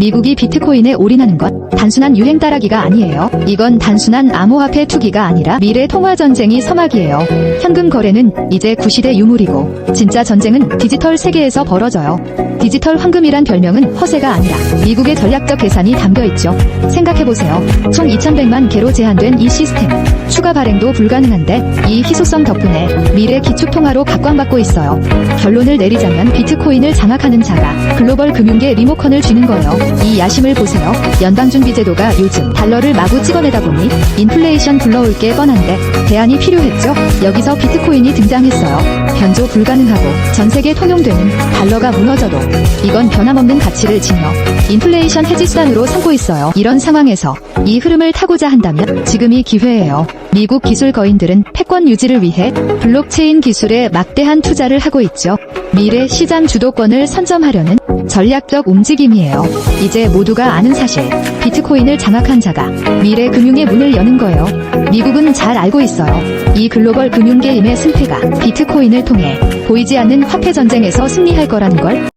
미국이 비트코인에 올인하는 것 단순한 유행 따라기가 아니에요. 이건 단순한 암호화폐 투기가 아니라 미래 통화 전쟁이 서막이에요. 현금 거래는 이제 구시대 유물이고 진짜 전쟁은 디지털 세계에서 벌어져요. 디지털 황금이란 별명은 허세가 아니라 미국의 전략적 계산이 담겨 있죠. 생각해보세요. 총 2,100만 개로 제한된 이 시스템. 추가 발행도 불가능한데 이 희소성 덕분에 미래 기축통화로 각광받고 있어요. 결론을 내리자면 비트코인을 장악하는 자가 글로벌 금융계 리모컨을 쥐는 거예요. 이 야심을 보세요. 연방준비제도가 요즘 달러를 마구 찍어내다 보니 인플레이션 불러올 게 뻔한데 대안이 필요했죠. 여기서 비트코인이 등장했어요. 변조 불가능하고 전 세계 통용되는 달러가 무너져도 이건 변함없는 가치를 지녀 인플레이션 해지 수단으로 삼고 있어요. 이런 상황에서 이 흐름을 타고자 한다면 지금이 기회예요. 미국 기술 거인들은 패권 유지를 위해 블록체인 기술에 막대한 투자를 하고 있죠. 미래 시장 주도권을 선점하려는 전략적 움직임이에요. 이제 모두가 아는 사실, 비트코인을 장악한 자가 미래 금융의 문을 여는 거예요. 미국은 잘 알고 있어요. 이 글로벌 금융계임의 승패가 비트코인을 통해 보이지 않는 화폐 전쟁에서 승리할 거라는 걸